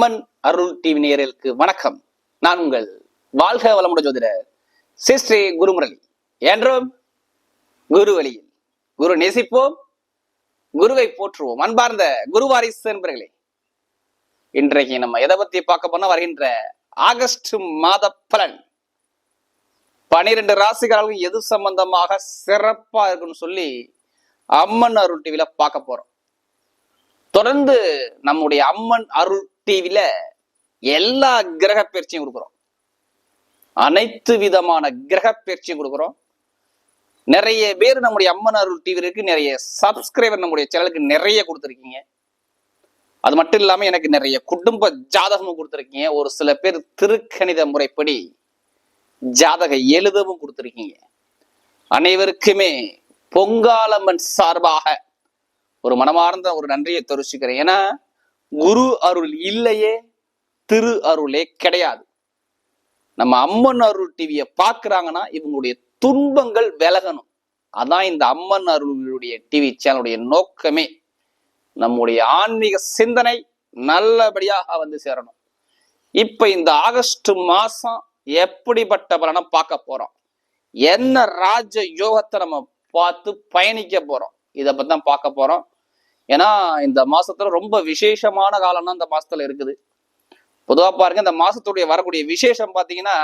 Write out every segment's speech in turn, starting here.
அம்மன் அருள் TV நேயர்களுக்கு வணக்கம். நான் உங்கள் வாழ்க வளமுட ஜோதிடர் சிஸ்ரீ குருமுரளி. என்றும் குரு வழியில். குரு நேசிப்போம் குருவை போற்றுவோம். அன்பார்ந்த குருவாரிசு என்பர்களே இன்றைக்கு நம்ம எதை பத்தி பார்க்க போனா வருகின்ற ஆகஸ்ட் மாத பலன். பனிரெண்டு ராசிகாரர்களும் எது சம்பந்தமாக சிறப்பா இருக்குன்னு சொல்லி அம்மன் அருள் டிவில பார்க்க போறோம். தொடர்ந்து நம்முடைய அம்மன் அருள் டிவில எல்லா கிரக பயிற்சியும் கொடுக்குறோம். அனைத்து விதமான கிரக பயிற்சியும் கொடுக்குறோம். நிறைய பேர் நம்முடைய அம்மன் அருள் டிவிக்கு நிறைய சப்ஸ்கிரைபர் நம்முடைய சேனலுக்கு நிறைய கொடுத்துருக்கீங்க. அது மட்டும் இல்லாம எனக்கு நிறைய குடும்ப ஜாதகமும் கொடுத்துருக்கீங்க. ஒரு சில பேர் திருக்கணித முறைப்படி ஜாதக எழுதவும் கொடுத்துருக்கீங்க. அனைவருக்குமே பொங்காலம்மன் சார்பாக ஒரு மனமார்ந்த ஒரு நன்றியை தெரிவிச்சுக்கிறேன். ஏன்னா குரு அருள் இல்லையே திரு அருளே கிடையாது. நம்ம அம்மன் அருள் டிவியை பார்க்குறாங்கன்னா இவங்களுடைய துன்பங்கள் விலகணும். அதான் இந்த அம்மன் அருளுடைய டிவி சேனலுடைய நோக்கமே. நம்முடைய ஆன்மீக சிந்தனை நல்லபடியாக வந்து சேரணும். இப்ப இந்த ஆகஸ்ட் மாசம் எப்படிப்பட்ட பலனை பார்க்க போறோம்? என்ன ராஜ யோகத்தை நம்ம பார்த்து பயணிக்க போறோம்? இதை பத்தி தான் பார்க்க போறோம். ஏன்னா இந்த மாசத்துல ரொம்ப விசேஷமான காலம்னா இந்த மாசத்துல இருக்குது. பொதுவா பாருங்க இந்த மாசத்துடைய வரக்கூடிய விசேஷம் பாத்தீங்கன்னா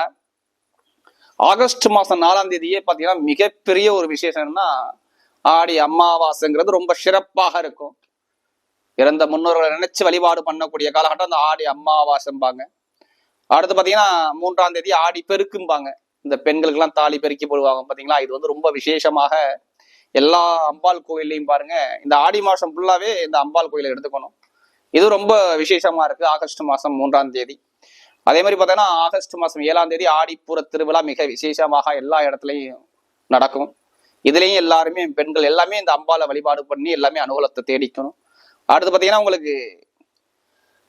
ஆகஸ்ட் மாசம் நாலாம் தேதியே பாத்தீங்கன்னா மிகப்பெரிய ஒரு விசேஷம்னா ஆடி அமாவாசைங்கிறது ரொம்ப சிறப்பாக இருக்கும். இறந்த முன்னோர்களை நினைச்சு வழிபாடு பண்ணக்கூடிய காலகட்டம் அந்த ஆடி அமாவாசைம்பாங்க. அடுத்து பாத்தீங்கன்னா மூன்றாம் தேதி ஆடி பெருக்கும்பாங்க. இந்த பெண்களுக்கெல்லாம் தாலி பெருக்கி போடுவாங்க பாத்தீங்களா? இது வந்து ரொம்ப விசேஷமாக எல்லா அம்பாள் கோயில்லையும் பாருங்க இந்த ஆடி மாசம் ஃபுல்லாவே இந்த அம்பாள் கோயிலை எடுத்துக்கணும். இது ரொம்ப விசேஷமா இருக்கு ஆகஸ்ட் மாசம் மூன்றாம் தேதி. அதே மாதிரி பார்த்தோன்னா ஆகஸ்ட் மாசம் ஏழாம் தேதி ஆடிப்புற திருவிழா மிக விசேஷமாக எல்லா இடத்துலையும் நடக்கும். இதுலேயும் எல்லாருமே பெண்கள் எல்லாமே இந்த அம்பாளை வழிபாடு பண்ணி எல்லாமே அனுகூலத்தை தேடிக்கணும். அடுத்து பார்த்தீங்கன்னா உங்களுக்கு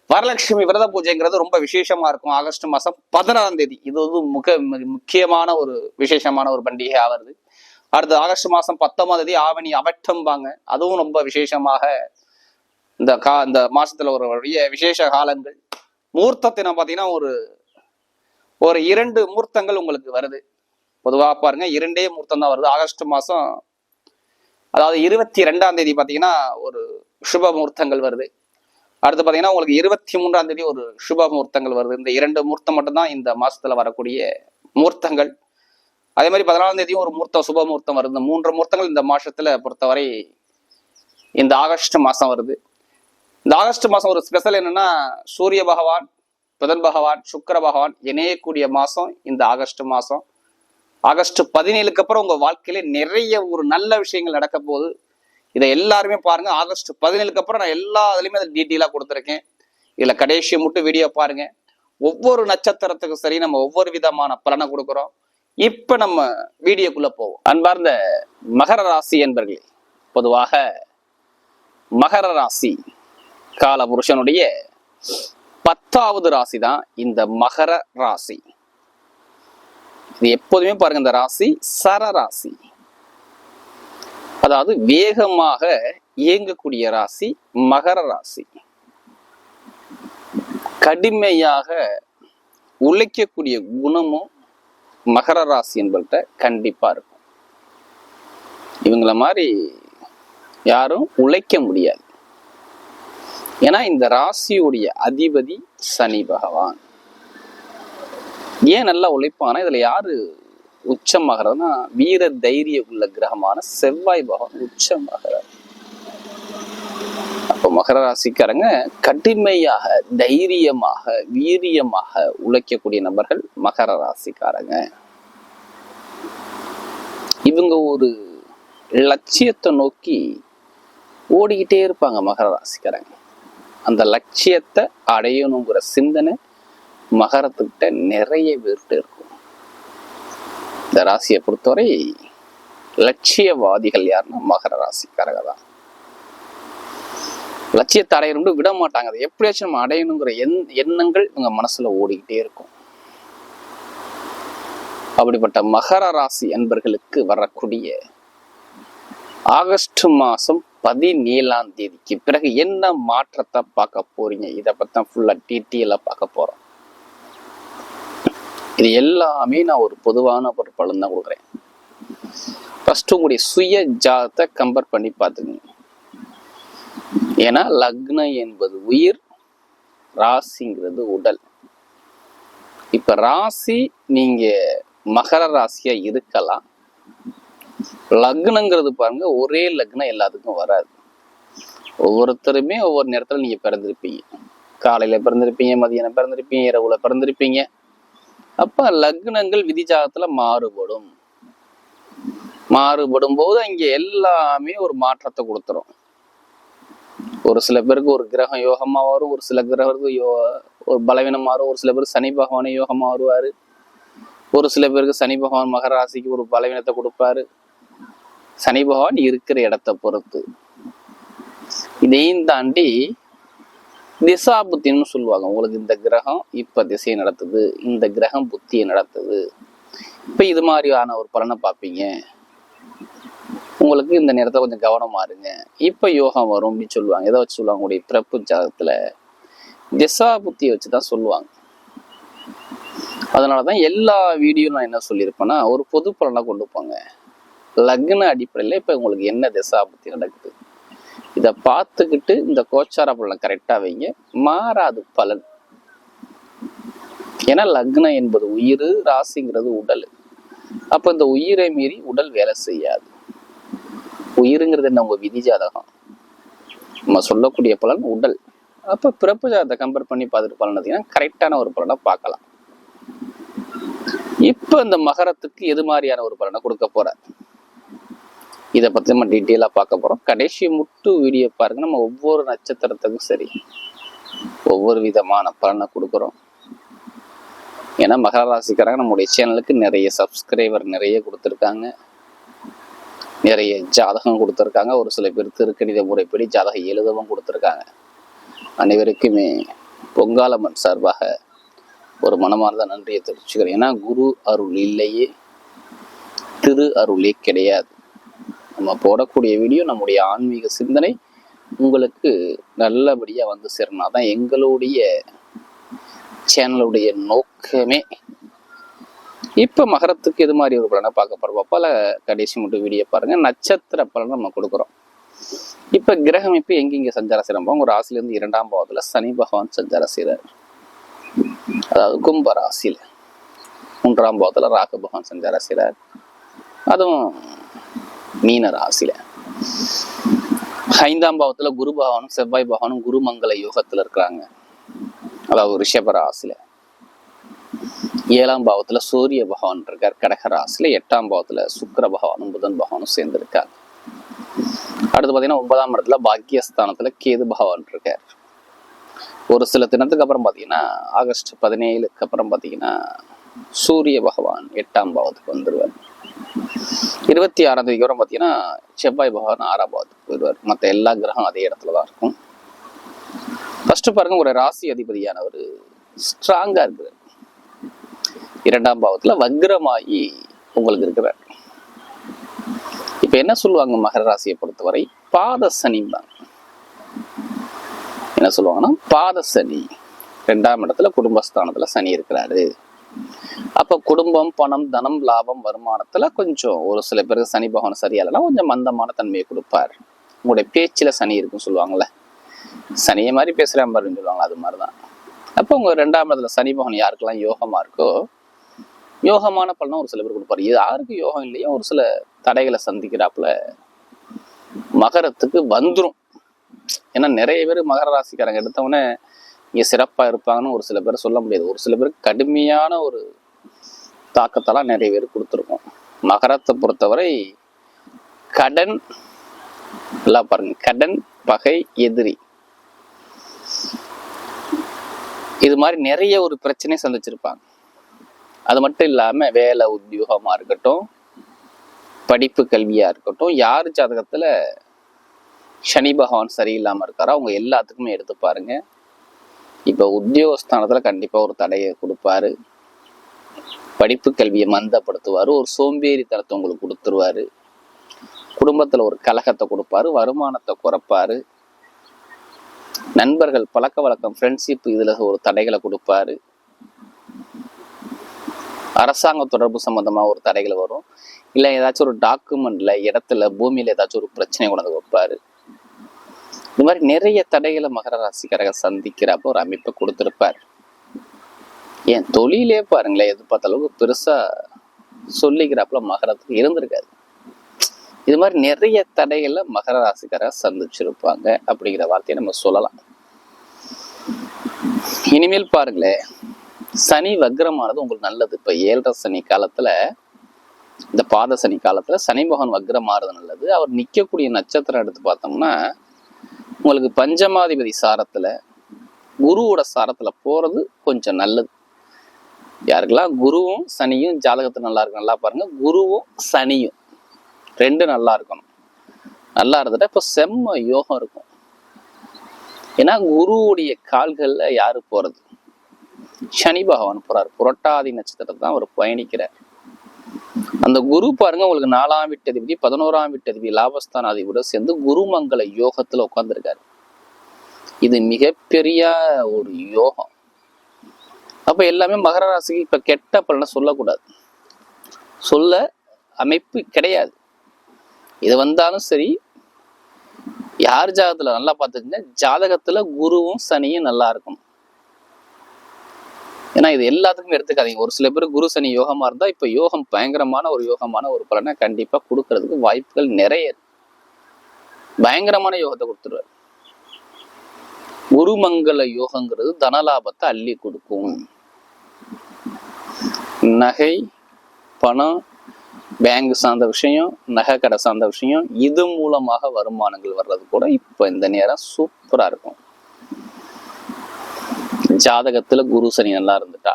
வரலட்சுமி விரத பூஜைங்கிறது ரொம்ப விசேஷமா இருக்கும் ஆகஸ்ட் மாசம் பதினாறாம் தேதி. இது வந்து முக முக்கியமான ஒரு விசேஷமான ஒரு பண்டிகை ஆகிறது அடுத்து ஆகஸ்ட் மாதம் பத்தொன்பதாம் தேதி ஆவணி அவட்டம்பாங்க. அதுவும் ரொம்ப விசேஷமாக இந்த கா இந்த மாசத்துல ஒரு வழிய விசேஷ காலங்கள். மூர்த்தத்தின பார்த்தீங்கன்னா ஒரு ஒரு இரண்டு மூர்த்தங்கள் உங்களுக்கு வருது. பொதுவாக பாருங்க இரண்டே மூர்த்தம் தான் வருது. ஆகஸ்ட் மாதம் அதாவது இருபத்தி ரெண்டாம் தேதி பார்த்தீங்கன்னா ஒரு சுப முகூர்த்தங்கள் வருது. அடுத்து பார்த்தீங்கன்னா உங்களுக்கு இருபத்தி மூன்றாம் தேதி ஒரு சுப முகூர்த்தங்கள் வருது. இந்த இரண்டு முகூர்த்தம் மட்டும்தான் இந்த மாசத்துல வரக்கூடிய முகூர்த்தங்கள் அதே மாதிரி பதினாலாம் தேதியும் ஒரு முகூர்த்தம் சுப முகூர்த்தம் வருது. மூன்று முகூர்த்தங்கள் இந்த மாசத்துல பொறுத்தவரை இந்த ஆகஸ்ட் மாசம் வருது. இந்த ஆகஸ்ட் மாசம் ஒரு ஸ்பெஷல் என்னன்னா சூரிய பகவான் புதன் பகவான் சுக்கர பகவான் இணையக்கூடிய மாசம் இந்த ஆகஸ்ட் மாசம். ஆகஸ்ட் பதினேழுக்கு அப்புறம் உங்க வாழ்க்கையில நிறைய ஒரு நல்ல விஷயங்கள் நடக்க போகுது. இதை எல்லாருமே பாருங்க. ஆகஸ்ட் பதினேழுக்கு அப்புறம் நான் எல்லா இதுலயுமே அதை டீட்டெயிலா கொடுத்துருக்கேன். இதுல கடைசி மட்டும் வீடியோ பாருங்க. ஒவ்வொரு நட்சத்திரத்துக்கும் சரி நம்ம ஒவ்வொரு விதமான பலனை கொடுக்குறோம். இப்ப நம்ம வீடியோக்குள்ள போவோம். அன்பார்ந்த மகர ராசி என்பர்களே பொதுவாக மகர ராசி கால புருஷனுடைய பத்தாவது ராசி தான் இந்த மகர ராசி. இது எப்போதுமே பாருங்க இந்த ராசி சர ராசி. அதாவது வேகமாக இயங்கக்கூடிய ராசி மகர ராசி. கடுமையாக உழைக்கக்கூடிய குணமும் மகர ராசி என்பவர்கிட்ட கண்டிப்பா இருக்கும். இவங்கள மாதிரி யாரும் உழைக்க முடியாது. ஏன்னா இந்த ராசியுடைய அதிபதி சனி பகவான். ஏன் நல்லா உழைப்பானா இதுல யாரு உச்சமாகிறதுனா வீர தைரிய உள்ள கிரகமான செவ்வாய் பகவான் உச்சமாகிறார். அப்போ மகர ராசிக்காரங்க கடுமையாக தைரியமாக வீரியமாக உழைக்கக்கூடிய நபர்கள் மகர ராசிக்காரங்க. இவங்க ஒரு லட்சியத்தை நோக்கி ஓடிக்கிட்டே இருப்பாங்க மகர ராசிக்காரங்க. அந்த லட்சியத்தை அடையணுங்கிற சிந்தனை மகரத்துக்கிட்ட நிறைய பேர்கிட்ட இருக்கும். இந்த ராசியை பொறுத்தவரை லட்சியவாதிகள் யாருன்னா மகர ராசிக்காரங்க தான். லட்சியத்தை அடையணும்னு விட மாட்டாங்க அதை எப்படியாச்சும் நம்ம அடையணுங்கிற எண் எண்ணங்கள் இவங்க மனசுல ஓடிக்கிட்டே இருக்கும். அப்படிப்பட்ட மகர ராசி அன்பர்களுக்கு வரக்கூடிய ஆகஸ்ட் மாதம் பதினேழாம் தேதிக்கு பிறகு என்ன மாற்றத்தை பார்க்க போறீங்க? இதை பத்தி ஃபுல்லா டீட்டெயிலாக பார்க்க போறோம். இது எல்லாமே நான் ஒரு பொதுவான ஒரு பலன் தான் கொடுக்குறேன். ஃபஸ்ட்டு உங்களுடைய சுய ஜாதத்தை கம்பேர் பண்ணி பார்த்துக்கோங்க. ஏன்னா லக்னம் என்பது உயிர் ராசிங்கிறது உடல். இப்ப ராசி நீங்க மகர ராசியா இருக்கலாம். லக்னங்கிறது பாருங்க ஒரே லக்னம் எல்லாத்துக்கும் வராது. ஒவ்வொருத்தருமே ஒவ்வொரு நேரத்துல நீங்க பிறந்திருப்பீங்க. காலையில பிறந்திருப்பீங்க மதியானம் பிறந்திருப்பீங்க இரவுல பிறந்திருப்பீங்க. அப்ப லக்னங்கள் விதிஜாகத்துல மாறுபடும். மாறுபடும் போது அங்க எல்லாமே ஒரு மாற்றத்தை கொடுத்துரும். ஒரு சில பேருக்கு ஒரு கிரகம் யோகமா வரும் ஒரு சில கிரகத்துக்கு யோ ஒரு பலவீனமா வரும் ஒரு சில பேருக்கு சனி பகவானே யோகமா வருவாரு ஒரு சில பேருக்கு சனி பகவான் மகர ராசிக்கு ஒரு பலவீனத்தை கொடுப்பாரு. சனி பகவான் இருக்கிற இடத்தை பொறுத்து. இதையும் தாண்டி திசா புத்தின்னு சொல்லுவாங்க. உங்களுக்கு இந்த கிரகம் இப்ப திசையை நடத்துது இந்த கிரகம் புத்தியை நடத்துது. இப்ப இது மாதிரியான ஒரு பலனை பார்ப்பீங்க. உங்களுக்கு இந்த நேரத்தை கொஞ்சம் கவனமா இருங்க. இப்போ யோகம் வரும் அப்படின்னு சொல்லுவாங்க. எதை வச்சு சொல்லுவாங்க? உடைய பிறப்பு ஜாதகத்தில் திசா புத்தியை வச்சுதான் சொல்லுவாங்க. அதனாலதான் எல்லா வீடியோ நான் என்ன சொல்லியிருப்பேன்னா ஒரு பொது பலனாக கொண்டு போங்க. லக்ன அடிப்படையில் இப்போ உங்களுக்கு என்ன திசா புத்தி நடக்குது? இதை பார்த்துக்கிட்டு இந்த கோச்சார பலனை கரெக்டாக வைங்க. மாறாது பலன். ஏன்னா லக்னம் என்பது உயிர் ராசிங்கிறது உடல். அப்போ இந்த உயிரை மீறி உடல் வேலை செய்யாது. உயிருங்கிறது என்ன? உங்க விதி ஜாதகம். நம்ம சொல்லக்கூடிய பலன் உடல். அப்ப பிறப்பு ஜாதகத்தை கம்பேர் பண்ணி பார்த்துட்டு பலன் பார்த்தீங்கன்னா கரெக்டான ஒரு பலனை பார்க்கலாம். இப்ப இந்த மகரத்துக்கு எது மாதிரியான ஒரு பலனை கொடுக்க போற? இதை பத்தி நம்ம டீட்டெயிலா பார்க்க போறோம். கடைசி முட்டு வீடியோ பாருங்க. நம்ம ஒவ்வொரு நட்சத்திரத்துக்கும் சரி ஒவ்வொரு விதமான பலனை கொடுக்குறோம். ஏன்னா மகர ராசிக்காரங்க நம்முடைய சேனலுக்கு நிறைய சப்ஸ்கிரைபர் நிறைய கொடுத்துருக்காங்க. நிறைய ஜாதகம் கொடுத்துருக்காங்க. ஒரு சில பேர் திருக்கணித முறைப்படி ஜாதகம் எழுதவும் கொடுத்துருக்காங்க. அனைவருக்குமே பொங்காலம்மன் சார்பாக ஒரு மனமார்ந்த நன்றியை தெரிவிச்சுக்கிறேன். ஏன்னா குரு அருள் இல்லையே திரு அருளே கிடையாது. நம்ம போடக்கூடிய வீடியோ நம்முடைய ஆன்மீக சிந்தனை உங்களுக்கு நல்லபடியா வந்து சேரணும். அதான் எங்களுடைய சேனலுடைய நோக்கமே இப்போ மகரத்துக்கு எது மாதிரி ஒரு பலனை பார்க்க போறோம் பல கடைசி மட்டும் வீடியோ பாருங்கள் நட்சத்திர பலன் நம்ம கொடுக்குறோம். இப்போ கிரகம் இப்போ எங்கெங்க சஞ்சார செய்யறோம் ஒரு ராசிலேருந்து இரண்டாம் பாவத்தில் சனி பகவான் சஞ்சார செய்கிறார் அதாவது கும்ப ராசியில் மூன்றாம் பாவத்தில் ராகு பகவான் சஞ்சார செய்கிறார் அதுவும் மீன ராசியில். ஐந்தாம் பாவத்தில் குரு பகவானும் செவ்வாய் பகவானும் குருமங்கல யோகத்தில் இருக்கிறாங்க. அதாவது ரிஷப ராசியில். ஏழாம் பாவத்துல சூரிய பகவான் இருக்கார் கடகராசில எட்டாம் பாவத்துல சுக்கர பகவானும் புதன் பகவானும் சேர்ந்து அடுத்து பாத்தீங்கன்னா ஒன்பதாம் இடத்துல பாக்கியஸ்தானத்தில் கேது பகவான் இருக்கார். ஒரு சில தினத்துக்கு அப்புறம் பாத்தீங்கன்னா ஆகஸ்ட் பதினேழுக்கு அப்புறம் பாத்தீங்கன்னா சூரிய பகவான் எட்டாம் பாவத்துக்கு வந்துடுவார் இருபத்தி ஆறாம் தேதிக்கு அப்புறம் பாத்தீங்கன்னா செவ்வாய் பகவான் ஆறாம் பாவத்துக்கு போயிடுவார் மற்ற எல்லா கிரகம் அதே இடத்துல தான் இருக்கும். ஃபர்ஸ்ட் பாருங்க ஒரு ராசி அதிபதியான ஒரு ஸ்ட்ராங்கா இருக்கிறார். இரண்டாம் பாவத்துல வக்ரமாயி உங்களுக்கு இருக்கிறார். இப்ப என்ன சொல்லுவாங்க மகர ராசியை பொறுத்தவரை? பாத சனிம்பாங்க என்ன சொல்லுவாங்கன்னா? பாத சனி. ரெண்டாம் இடத்துல குடும்பஸ்தானத்துல சனி இருக்கிறாரு. அப்ப குடும்பம் பணம் தனம் லாபம் வருமானத்துல கொஞ்சம் ஒரு சில பேருக்கு சனி பகவான் சரியா கொஞ்சம் மந்தமான தன்மையை கொடுப்பார். உங்களுடைய பேச்சுல சனி இருக்குன்னு சொல்லுவாங்கல்ல. சனியை மாதிரி பேசுறேன் பாருன்னு சொல்லுவாங்க அது மாதிரிதான். அப்போ உங்க ரெண்டாம் இடத்துல சனி பகவான் யாருக்கெல்லாம் யோகமா இருக்கோ யோகமான பலனும் ஒரு சில பேர் கொடுப்பாரு. இது யாருக்கு யோகம் இல்லையோ ஒரு சில தடைகளை சந்திக்கிறாப்புல மகரத்துக்கு வந்துரும். ஏன்னா நிறைய பேர் மகர ராசிக்காரங்க எடுத்தவொடனே இங்க சிறப்பா இருப்பாங்கன்னு ஒரு சில பேர் சொல்ல முடியாது. ஒரு சில பேருக்கு கடுமையான ஒரு தாக்கத்தெல்லாம் நிறைய பேர் கொடுத்துருக்கோம். மகரத்தை பொறுத்தவரை கடன் எல்லாம் பாருங்க. கடன் பகை எதிரி. இது மாதிரி நிறைய ஒரு பிரச்சனையை சந்திச்சிருப்பாங்க. அது மட்டும் இல்லாமல் வேலை உத்தியோகமாக இருக்கட்டும் படிப்பு கல்வியாக இருக்கட்டும் யார் ஜாதகத்தில் சனி பகவான் சரியில்லாமல் இருக்காரோ அவங்க எல்லாத்துக்குமே எடுத்து பாருங்க. இப்போ உத்தியோகஸ்தானத்தில் கண்டிப்பாக ஒரு தடையை கொடுப்பாரு. படிப்பு கல்வியை மந்தப்படுத்துவார். ஒரு சோம்பேறித்தனத்தை உங்களுக்கு கொடுத்துருவாரு. குடும்பத்தில் ஒரு கலகத்தை கொடுப்பாரு. வருமானத்தை குறைப்பாரு. நண்பர்கள் பழக்க வழக்கம் ஃப்ரெண்ட்ஷிப் இதில் ஒரு தடைகளை கொடுப்பாரு. அரசாங்க தொடர்பு சம்பந்தமா ஒரு தடைகள் வரும். இல்லை ஏதாச்சும் ஒரு டாக்குமெண்ட்ல இடத்துல பூமியில் ஏதாச்சும் ஒரு பிரச்சனை கொண்டு வைப்பாரு. இந்த மாதிரி நிறைய தடைகளை மகர ராசிக்காரர்கள் சந்திக்கிறப்ப ஒரு அமைப்பை கொடுத்துருப்பார். ஏன்? தொழிலே பாருங்களேன் எதிர்பார்த்த அளவுக்கு பெருசா சொல்லிக்கிறாப்புல மகரத்துக்கு இருந்திருக்காது. இது மாதிரி நிறைய தடைகளை மகர ராசிக்காரர் சந்திச்சிருப்பாங்க அப்படிங்கிற வார்த்தையை நம்ம சொல்லலாம். இனிமேல் பாருங்களேன் சனி வக்ரமானது உங்களுக்கு நல்லது. இப்ப ஏழரை சனி காலத்துல இந்த பாத சனி காலத்துல சனி பகவான் வக்ரம் நல்லது. அவர் நிற்கக்கூடிய நட்சத்திரம் எடுத்து பார்த்தோம்னா உங்களுக்கு பஞ்சமாதிபதி சாரத்துல குருவோட சாரத்துல போறது கொஞ்சம் நல்லது. யாருக்கெல்லாம்? குருவும் சனியும் ஜாதகத்துல நல்லா இருக்கும் நல்லா பாருங்க. குருவும் சனியும் ரெண்டு நல்லா இருக்கணும். நல்லா இருந்துட்டா இப்போ செம்ம யோகம் இருக்கும். ஏன்னா குருவுடைய கால்களில் யாரு போறது? சனி பகவான் போறார். புரட்டாதி நட்சத்திரத்தை தான் அவர் பயணிக்கிறார். அந்த குரு பாருங்க உங்களுக்கு நாலாம் வீட்டதிபதி பதினோராம் வீட்டதிபதி லாபஸ்தானாதிபதியோட சேர்ந்து குருமங்கல யோகத்துல உட்கார்ந்துருக்காரு. இது மிகப்பெரிய ஒரு யோகம். அப்ப எல்லாமே மகர ராசிக்கு இப்ப கெட்ட பலனை சொல்லக்கூடாது. சொல்ல அமைப்பு கிடையாது. இது வந்தாலும் சரி யார் ஜாதகத்துல நல்லா பார்த்துக்கங்க ஜாதகத்துல குருவும் சனியும் நல்லா இருக்கணும் ஏன்னா இது எல்லாத்துக்கும் எடுத்துக்காதீங்க. ஒரு சில பேர் குரு சனி யோகமா இருந்தா இப்ப யோகம் பயங்கரமான ஒரு யோகமான ஒரு பலனை கண்டிப்பா கொடுக்கறதுக்கு வாய்ப்புகள் நிறைய பயங்கரமான யோகத்தை கொடுத்துருவாரு. குருமங்கல யோகங்கிறது தனலாபத்தை அள்ளி கொடுக்கும். நகை பணம் பேங்க் சார்ந்த விஷயம் நகை கடை சார்ந்த விஷயம் இது மூலமாக வருமானங்கள் வர்றது கூட இப்போ இந்த நேரம் சூப்பரா இருக்கும். ஜாதகத்துல குரு சனி நல்லா இருந்துட்டா.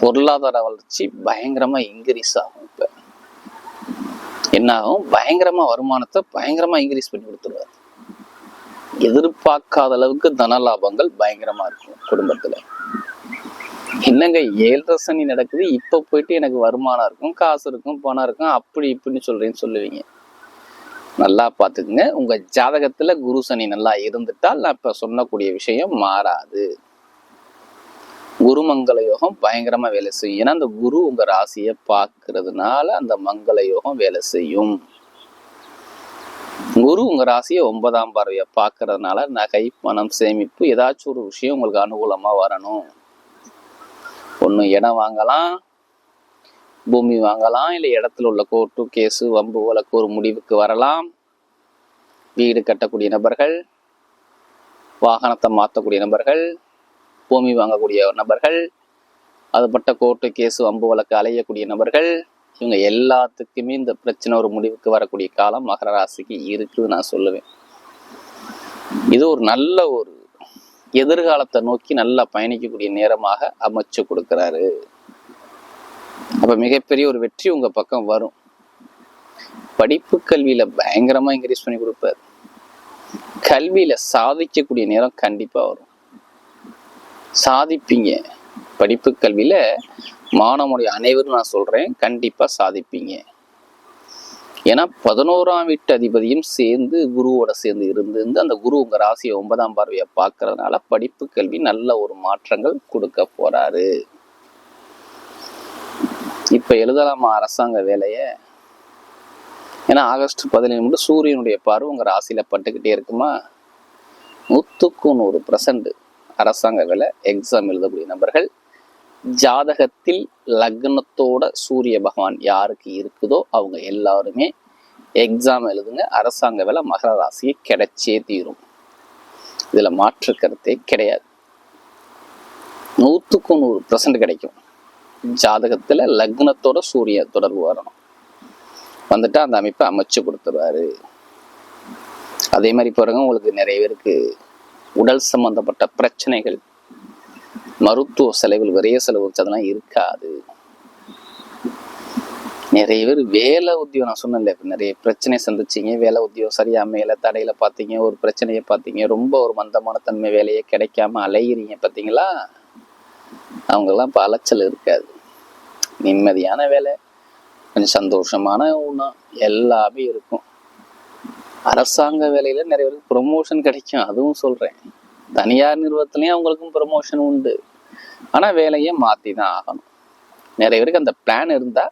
பொருளாதார வளர்ச்சி பயங்கரமா இன்க்ரீஸ் ஆகும் இப்ப. என்ன ஆகும் பயங்கரமா வருமானத்தை பயங்கரமா இன்க்ரீஸ் பண்ணி கொடுத்துருவாரு. எதிர்பார்க்காத அளவுக்கு தன லாபங்கள் பயங்கரமா இருக்கும் குடும்பத்துல. என்னங்க ஏழரை சனி நடக்குது இப்ப போயிட்டு எனக்கு வருமானம் இருக்கும் காசு இருக்கும் பணம் இருக்கும் அப்படி இப்படின்னு சொல்றேன்னு சொல்லுவீங்க. நல்லா பார்த்துக்குங்க. உங்க ஜாதகத்துல குரு சனி நல்லா இருந்துட்டால் நான் இப்ப சொன்னக்கூடிய விஷயம் மாறாது. குருமங்கள யோகம் பயங்கரமா வேலை செய்யும். ஏன்னா அந்த குரு உங்க ராசியை பார்க்கறதுனால அந்த மங்கள யோகம் வேலை செய்யும். குரு உங்க ராசியை ஒன்பதாம் பார்வையை பார்க்கறதுனால நகை பணம் சேமிப்பு ஏதாச்சும் ஒரு விஷயம் உங்களுக்கு அனுகூலமா வரணும். ஒண்ணு இடம் வாங்கலாம் பூமி வாங்கலாம் இல்லை இடத்துல உள்ள கோர்ட்டு கேஸு வம்பு வழக்கு ஒரு முடிவுக்கு வரலாம். வீடு கட்டக்கூடிய நபர்கள் வாகனத்தை மாற்றக்கூடிய நபர்கள் பூமி வாங்கக்கூடிய நபர்கள் அதுபட்ட கோர்ட்டு கேஸு அம்பு வழக்கு அலையக்கூடிய நபர்கள் இவங்க எல்லாத்துக்குமே இந்த பிரச்சனை ஒரு முடிவுக்கு வரக்கூடிய காலம் மகர ராசிக்கு இருக்குன்னு நான் சொல்லுவேன். இது ஒரு நல்ல ஒரு எதிர்காலத்தை நோக்கி நல்லா பயணிக்கக்கூடிய நேரமாக அமைச்சு கொடுக்கிறாரு. அப்ப மிகப்பெரிய ஒரு வெற்றி உங்க பக்கம் வரும். படிப்பு கல்வியில பயங்கரமா இன்க்ரீஸ் பண்ணி கொடுப்பாரு. கல்வியில சாதிக்கக்கூடிய நேரம் கண்டிப்பா வரும். சாதிப்பீங்க. படிப்பு கல்வியில் மாணவனுடைய அனைவரும் நான் சொல்கிறேன் கண்டிப்பாக சாதிப்பீங்க. ஏன்னா பதினோராம் வீட்டு அதிபதியும் சேர்ந்து குருவோட சேர்ந்து இருந்து அந்த குரு உங்கள் ராசியை ஒன்பதாம் பார்வையை பார்க்கறதுனால படிப்பு கல்வி நல்ல ஒரு மாற்றங்கள் கொடுக்க போறாரு. இப்போ எழுதலாமா அரசாங்க வேலையை? ஏன்னா ஆகஸ்ட் பதினேழு மட்டும் சூரியனுடைய பார்வை உங்கள் ராசியில் பட்டுக்கிட்டே இருக்குமா? நூற்றுக்கு நூறு பர்சன்ட் அரசாங்க வேலை எக்ஸாம் எழுதக்கூடிய நபர்கள் ஜாதகத்தில் லக்னத்தோட சூரிய பகவான் யாருக்கு இருக்குதோ அவங்க எல்லாருமே எக்ஸாம் எழுதுங்க. அரசாங்க வேலை மகர ராசியை கிடைச்சே தீரும். இதில் மாற்று கருத்தே கிடையாது. நூற்றுக்கு நூறு பர்சன்ட் கிடைக்கும். ஜாதகத்தில் லக்னத்தோட சூரிய தொடர்பு வரணும். வந்துட்டு அந்த அமைப்பை அமைச்சு கொடுத்துருவாரு. அதே மாதிரி பாருங்க உங்களுக்கு நிறைய பேருக்கு உடல் சம்பந்தப்பட்ட பிரச்சனைகள் மருத்துவ செலவில் விரைய செலவு அதெல்லாம் இருக்காது. நிறைய பேர் வேலை உத்தியோகம் நான் சொன்னேன்ல நிறைய பிரச்சனை சந்திச்சீங்க வேலை உத்தியோகம் சரியா அமையல தடையில பார்த்தீங்க ஒரு பிரச்சனையை பார்த்தீங்க ரொம்ப ஒரு மந்தமான தன்மை வேலையை கிடைக்காம அலையிறீங்க பார்த்தீங்களா அவங்கெல்லாம் இப்போ அலைச்சல் இருக்காது. நிம்மதியான வேலை கொஞ்சம் சந்தோஷமான ஒன்றா எல்லாமே இருக்கும். அரசாங்க வேலையில நிறைய பேருக்கு ப்ரொமோஷன் கிடைக்கும். அதுவும் சொல்றேன். தனியார் நிறுவனத்துலயும் அவங்களுக்கும் ப்ரொமோஷன் உண்டு. ஆனா வேலையை மாற்றி தான் ஆகணும். நிறைய பேருக்கு அந்த பிளான் இருந்தா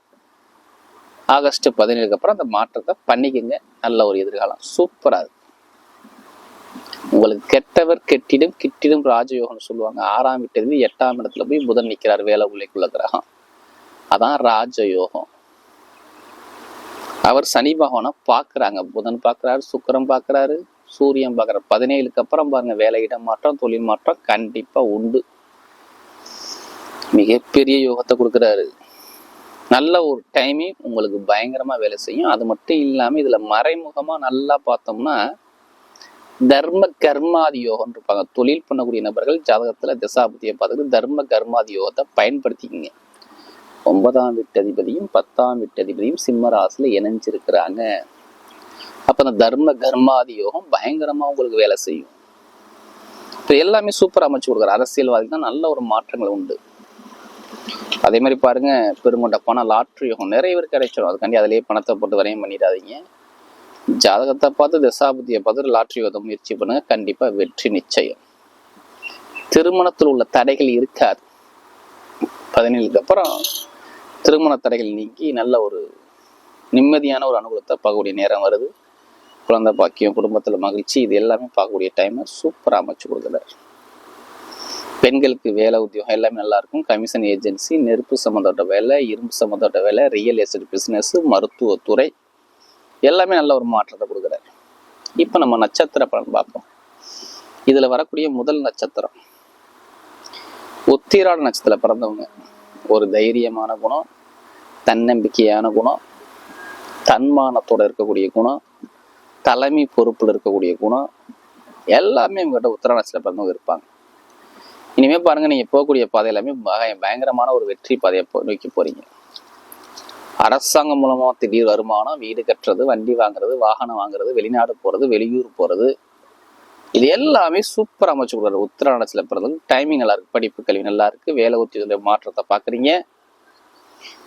ஆகஸ்ட் பதினேழுக்கு அப்புறம் அந்த மாற்றத்தை பண்ணிக்கங்க. நல்ல ஒரு எதிர்காலம். சூப்பரா உங்களுக்கு கெட்டவர் கெட்டிடும் கிட்டிடும் ராஜயோகம்னு சொல்லுவாங்க. ஆறாம் வீட்டிலிருந்து எட்டாம் இடத்துல போய் புதன் நிற்கிறார் வேலை குல கிரகம். அதான் ராஜயோகம். அவர் சனி பகவானை பார்க்குறாங்க. புதன் பார்க்குறாரு சுக்கரம் பார்க்குறாரு சூரியன் பார்க்குறாரு. பதினேழுக்கு அப்புறம் பாருங்க வேலையிடம் மாற்றம் தொழில் மாற்றம் கண்டிப்பா உண்டு. மிகப்பெரிய யோகத்தை கொடுக்குறாரு. நல்ல ஒரு டைமிங் உங்களுக்கு பயங்கரமா வேலை செய்யும். அது மட்டும் இல்லாம இதுல மறைமுகமா நல்லா பார்த்தோம்னா தர்ம கர்மாதி யோகம் இருப்பாங்க. தொழில் பண்ணக்கூடிய நபர்கள் ஜாதகத்தில் திசாபுத்தியை பார்த்துட்டு தர்ம கர்மாதி யோகத்தை பயன்படுத்திக்கிங்க. ஒன்பதாம் வீட்டதிபதியும் பத்தாம் வீட்டதிபதியும் சிம்ம ராசியில் இணைஞ்சிருக்கிறாங்க. அப்ப அந்த தர்ம கர்மாதி யோகம் பயங்கரமா உங்களுக்கு வேலை செய்யும். இப்ப எல்லாமே சூப்பர் அமைச்சு கொடுக்குற அரசியல்வாதிக்கு தான் நல்ல ஒரு மாற்றங்கள் உண்டு. அதே மாதிரி பாருங்க பெருங்கொண்ட பணம் லாட்ரி யோகம் நிறைய பேர் கிடைச்சிடும் அதுக்காண்டி அதிலேயே பணத்தை போட்டு வரையும் பண்ணிடாதீங்க. ஜாதகத்தை பார்த்து தசாபுத்தியை பார்த்து லாட்ரி யோகத்தை முயற்சி பண்ணுங்க. கண்டிப்பா வெற்றி நிச்சயம். திருமணத்தில் உள்ள தடைகள் இருக்காது. பதினேழுக்கு அப்புறம் திருமண தடைகள் நீங்கி நல்ல ஒரு நிம்மதியான ஒரு அனுகூலத்தை பார்க்கக்கூடிய நேரம் வருது. குழந்தை பாக்கியம் குடும்பத்துல மகிழ்ச்சி இது எல்லாமே பார்க்கக்கூடிய டைமை சூப்பரா அமைச்சு கொடுக்குறாரு. பெண்களுக்கு வேலை உத்தியோகம் எல்லாமே நல்லா இருக்கும். கமிஷன் ஏஜென்சி நெருப்பு சம்மந்தப்பட்ட வேலை இரும்பு சம்மந்தப்பட்ட வேலை ரியல் எஸ்டேட் பிஸ்னஸ் மருத்துவத்துறை எல்லாமே நல்ல ஒரு மாற்றத்தை கொடுக்குறாரு. இப்போ நம்ம நட்சத்திர பலன் பார்ப்போம். இதுல வரக்கூடிய முதல் நட்சத்திரம். உத்திராட நட்சத்திரம் பிறந்தவங்க. ஒரு தைரியமான குணம் தன்னம்பிக்கையான குணம் தன்மானத்தோட இருக்கக்கூடிய குணம் தலைமை பொறுப்பில் இருக்கக்கூடிய குணம் எல்லாமே உங்ககிட்ட உத்திராட நட்சத்திரத்தில் பிறந்தவங்க இருப்பாங்க. இனிமேல் பாருங்க நீங்க போகக்கூடிய பாதை எல்லாமே பயங்கரமான ஒரு வெற்றி பாதையை நோக்கி போறீங்க. அரசாங்கம் மூலமா திடீர் வருமானம் வீடு கட்டுறது வண்டி வாங்குறது வாகனம் வாங்குறது வெளிநாடு போறது வெளியூர் போறது இது எல்லாமே சூப்பராக அமைச்சு கொடுக்குறாரு. உத்திராடத்துல பிறந்தது டைமிங் நல்லா இருக்கு. படிப்பு கல்வி நல்லா இருக்கு. வேலை உத்தியோக மாற்றத்தை பாக்குறீங்க.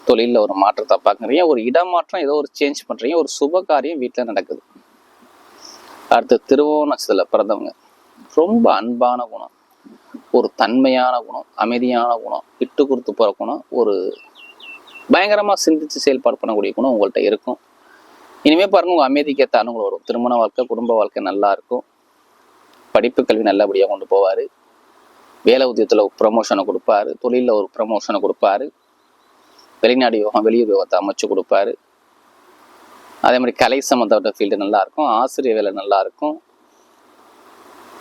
தொழிலில் ஒரு மாற்றத்தை பாக்குறீங்க. ஒரு இடமாற்றம் ஏதோ ஒரு சேஞ்ச் பண்றீங்க. ஒரு சுப காரியம் வீட்டில் நடக்குது. அடுத்து திருவோணத்தில் பிறந்தவங்க. ரொம்ப அன்பான குணம். ஒரு தன்மையான குணம் அமைதியான குணம் விட்டு கொடுத்து போற குணம் ஒரு பயங்கரமா சிந்திச்சு செயல்பாடு பண்ணக்கூடிய குணம் உங்கள்கிட்ட இருக்கும். இனிமே பாருங்க உங்க அமைதிக்கேற்ற அனுகூலம் வரும். திருமண வாழ்க்கை குடும்ப வாழ்க்கை நல்லா இருக்கும். படிப்பு கல்வி நல்லபடியாக கொண்டு போவார். வேலை உத்தியத்தில் ப்ரமோஷனை கொடுப்பாரு. தொழிலில் ஒரு ப்ரமோஷனை கொடுப்பாரு. வெளிநாடு யோகம் வெளியூர் யோகத்தை அமைச்சு கொடுப்பாரு. அதே மாதிரி கலை சம்மந்தப்பட்ட ஃபீல்டு நல்லா இருக்கும் ஆசிரியர் வேலை நல்லாயிருக்கும்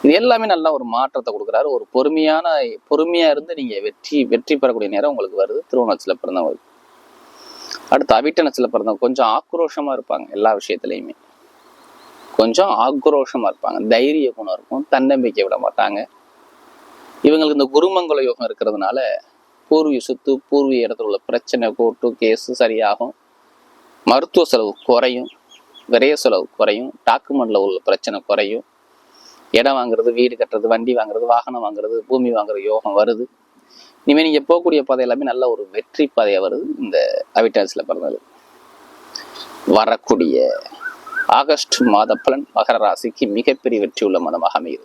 இது எல்லாமே நல்ல ஒரு மாற்றத்தை கொடுக்குறாரு. ஒரு பொறுமையான பொறுமையாக இருந்து நீங்கள் வெற்றி வெற்றி பெறக்கூடிய நேரம் உங்களுக்கு வருது. திருவண்ணாச்சில பிறந்தவங்களுக்கு. அடுத்து அவிட்டனச்சில பிறந்தவங்க கொஞ்சம் ஆக்ரோஷமாக இருப்பாங்க எல்லா விஷயத்துலையுமே. கொஞ்சம் ஆக்ரோஷமாக இருப்பாங்க தைரிய குணம் இருக்கும் தன்னம்பிக்கை விட மாட்டாங்க. இவங்களுக்கு இந்த குருமங்கல யோகம் இருக்கிறதுனால பூர்வீக சொத்து பூர்வீக இடத்துல உள்ள பிரச்சனை கோட்டு கேஸு சரியாகும். மருத்துவ செலவு குறையும் விரைய செலவு குறையும் டாக்குமெண்ட்ல உள்ள பிரச்சனை குறையும். இடம் வாங்குறது வீடு கட்டுறது வண்டி வாங்குறது வாகனம் வாங்குறது பூமி வாங்குற யோகம் வருது. இனிமேல் நீங்கள் போகக்கூடிய பாதை எல்லாமே நல்ல ஒரு வெற்றி பாதையாக வருது இந்த அவிட்டான்ஸ்ல பிறந்தது. வரக்கூடிய ஆகஸ்ட் மாத பலன் மகர ராசிக்கு மிகப்பெரிய வெற்றியுள்ள மாதமாக அமைகிறது